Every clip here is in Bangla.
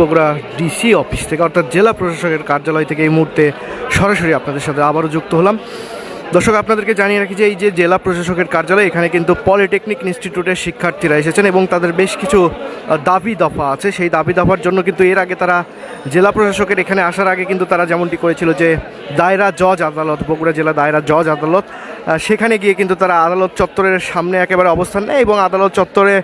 বগুড়া ডিসি অফিস থেকে, অর্থাৎ জেলা প্রশাসকের কার্যালয় থেকে এই মুহূর্তে সরাসরি আপনাদের সাথে আবারও যুক্ত হলাম। দর্শক, আপনাদেরকে জানিয়ে রাখি যে এই যে জেলা প্রশাসকের কার্যালয়, এখানে কিন্তু পলিটেকনিক ইনস্টিটিউটের শিক্ষার্থীরা এসেছেন এবং তাদের বেশ কিছু দাবি দফা আছে। সেই দাবি দফার জন্য কিন্তু এর আগে তারা জেলা প্রশাসকের এখানে আসার আগে কিন্তু তারা যেমনটি করেছিল যে দায়রা জজ আদালত, বগুড়া জেলা দায়রা জজ আদালত সেখানে গিয়ে কিন্তু তারা আদালত চত্বরের সামনে একেবারে অবস্থান নেয় এবং আদালত চত্বরে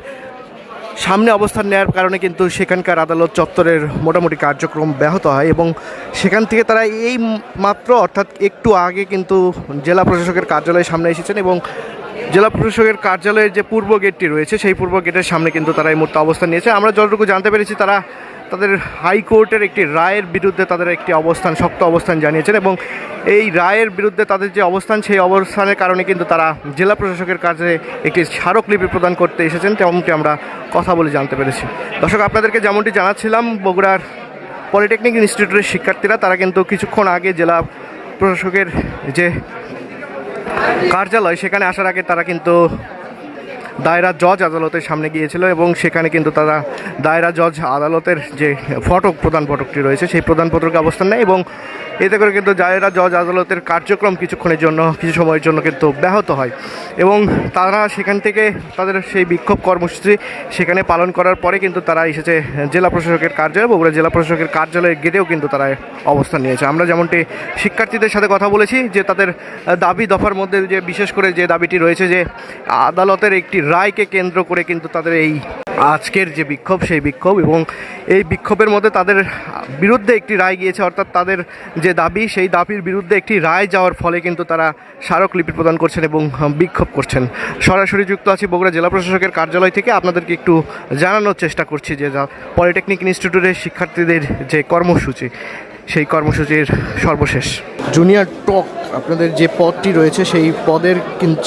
সামনে অবস্থান নেওয়ার কারণে কিন্তু সেখানকার আদালত চত্বরের মোটামুটি কার্যক্রম ব্যাহত হয় এবং সেখান থেকে তারা এই মাত্র অর্থাৎ একটু আগে কিন্তু জেলা প্রশাসকের কার্যালয়ের সামনে এসেছেন এবং জেলা প্রশাসকের কার্যালয়ের যে পূর্ব গেটটি রয়েছে, সেই পূর্ব গেটের সামনে কিন্তু তারা এই মুহূর্তে অবস্থান নিয়েছে। আমরা যতটুকু জানতে পেরেছি, তারা তাদের হাইকোর্টের একটি রায়ের বিরুদ্ধে তাদের একটি অবস্থান, শক্ত অবস্থান জানিয়েছেন এবং এই রায়ের বিরুদ্ধে তাদের যে অবস্থান, সেই অবস্থানের কারণে কিন্তু তারা জেলা প্রশাসকের কাছে একটি স্মারকলিপি প্রদান করতে এসেছেন, তেমনটি আমরা কথা বলে জানতে পেরেছি। দর্শক, আপনাদেরকে যেমনটি জানাচ্ছিলাম, বগুড়ার পলিটেকনিক ইনস্টিটিউটের শিক্ষার্থীরা, তারা কিন্তু কিছুক্ষণ আগে জেলা প্রশাসকের যে কার্যালয়, সেখানে আসার আগে তারা কিন্তু দায়রা জজ আদালতের সামনে গিয়েছিল এবং সেখানে কিন্তু তারা দায়রা জজ আদালতের যে ফটক, প্রধান ফটকটি রয়েছে, সেই প্রধান ফটকে অবস্থান নেয় এবং এতে করে কিন্তু দায়রা জজ আদালতের কার্যক্রম কিছুক্ষণের জন্য, কিছু সময়ের জন্য কিন্তু ব্যাহত হয়। এবং তারা সেখান থেকে তাদের সেই বিক্ষোভ কর্মসূচি সেখানে পালন করার পরে কিন্তু তারা এসেছে জেলা প্রশাসকের কার্যালয়, বগুড়া জেলা প্রশাসকের কার্যালয়ের গেটেও কিন্তু তারা অবস্থান নিয়েছে। আমরা যেমনটি শিক্ষার্থীদের সাথে কথা বলেছি যে তাদের দাবি দফার মধ্যে যে বিশেষ করে যে দাবিটি রয়েছে যে আদালতের একটি রায়কে কেন্দ্র করে কিন্তু তাদের এই আজকের যে বিক্ষোভ, সেই বিক্ষোভ এবং এই বিক্ষোভের মধ্যে তাদের বিরুদ্ধে একটি রায় গিয়েছে, অর্থাৎ তাদের যে দাবি, সেই দাবির বিরুদ্ধে একটি রায় যাওয়ার ফলে কিন্তু তারা স্মারকলিপি প্রদান করছেন এবং বিক্ষোভ করছেন। সরাসরি যুক্ত আছি বগুড়া জেলা প্রশাসকের কার্যালয় থেকে। আপনাদেরকে একটু জানানোর চেষ্টা করছি যে পলিটেকনিক ইনস্টিটিউটের শিক্ষার্থীদের যে কর্মসূচি, সেই কর্মসূচির সর্বশেষ। জুনিয়র টক, আপনাদের যে পদটি রয়েছে, সেই পদের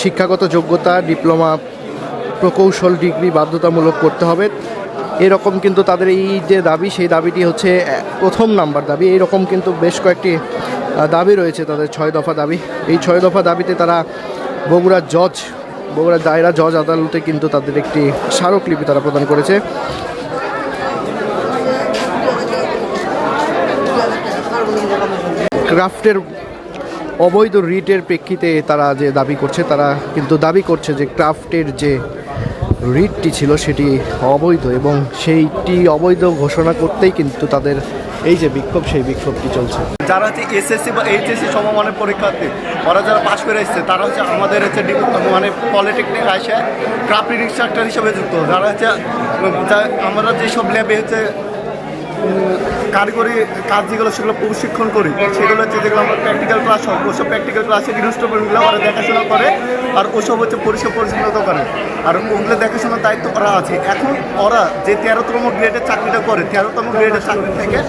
শিক্ষাগত যোগ্যতা, ডিপ্লোমা প্রকৌশল ডিগ্রি বাধ্যতামূলক করতে হবে। এরকম কিন্তু তাদের এই যে দাবি, সেই দাবিটি হচ্ছে প্রথম নাম্বার দাবি। এইরকম কিন্তু বেশ কয়েকটি দাবি রয়েছে তাদের ছয় দফা দাবি। এই ছয় দফা দাবিতে তারা বগুড়া জজ বগুড়া দায়রা জজ আদালতে কিন্তু তাদের একটি স্মারকলিপি তারা প্রদান করেছে। ক্রাফটের অবৈধ রিটের প্রেক্ষিতে তারা যে দাবি করছে, তারা কিন্তু দাবি করছে যে ক্রাফটের যে রিটটি ছিল সেটি অবৈধ এবং সেইটি অবৈধ ঘোষণা করতেই কিন্তু তাদের এই যে বিক্ষোভ, সেই বিক্ষোভটি চলছে। যারা হচ্ছে এসএসসি বা এইচএসসি সমমানের পরীক্ষার্থী, ওরা যারা পাশ করে এসছে, তারা হচ্ছে আমাদের হচ্ছে মানে পলিটেকনিক আসে ক্রাফট ইনস্ট্রাক্টর হিসেবে যুক্ত। যারা হচ্ছে আমরা যেসব ল্যাবে হচ্ছে কারিগরি কাজ যেগুলো, সেগুলো প্রশিক্ষণ করি। সেগুলো হচ্ছে যেগুলো আমরা প্র্যাকটিক্যাল ক্লাস হয়। ওসব প্র্যাকটিক্যাল ক্লাসে ইনস্ট্রুমেন্টগুলো ওরা দেখাশোনা করে আর ওসব হচ্ছে পরিষেবা পরিচালনা করে আর ওগুলো দেখাশোনার দায়িত্ব ওরা আছে। এখন ওরা যে তেরোতম গ্রেডের চাকরিটা করে, তেরোতম গ্রেডের চাকরি থেকে,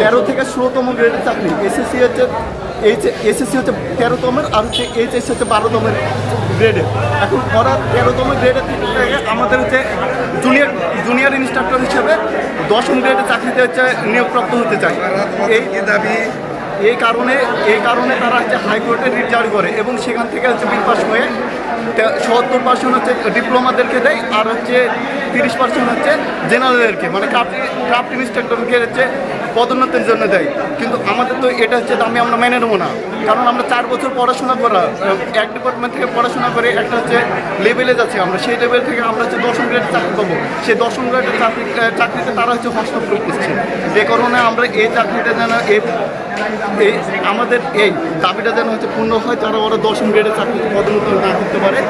তেরো থেকে ষোলোতম গ্রেডের চাকরি এসএসসি হচ্ছে, এইচ এসএসসি হচ্ছে তেরোতমের আর হচ্ছে এইচএসসি হচ্ছে বারোতমের গ্রেডে এখন ওরা তেরোতম গ্রেডের থেকে আমাদের হচ্ছে জুনিয়র জুনিয়র ইনস্ট্রাক্টর হিসেবে দশম গ্রেডে চাকরিতে হচ্ছে নিয়োগপ্রাপ্ত হতে চায় এই দাবি? এই কারণে এই কারণে তারা হচ্ছে হাইকোর্টে রিট জারি করে এবং সেখান থেকে হচ্ছে বিল পাস হয়ে সত্তর পার্সেন্ট হচ্ছে ডিপ্লোমাদেরকে দেয় আর হচ্ছে তিরিশ পার্সেন্ট হচ্ছে জেনারেলদেরকে মানে ক্রাফট ক্রাফট ইনস্ট্রাক্টরকে হচ্ছে পদোন্নতির জন্য দেয়। কিন্তু আমাদের তো এটা হচ্ছে দামি আমরা মেনে নেব না। কারণ আমরা চার বছর পড়াশোনা করা, এক ডিপার্টমেন্ট থেকে পড়াশোনা করে একটা হচ্ছে লেভেলে যাচ্ছি আমরা। সেই লেভেল থেকে আমরা হচ্ছে দশম গ্রেড চাকরি পাবো। সেই দশম গ্রেডের চাকরি চাকরিতে তারা হচ্ছে হস্তক্ষেপ করছে। যে কারণে আমরা এই চাকরিটা যেন এই আমাদের এই দাবিটা যেন হচ্ছে পূর্ণ হয়, তারা ওরা দশম গ্রেডের চাকরিতে পদোন্নতি না করতে পারে।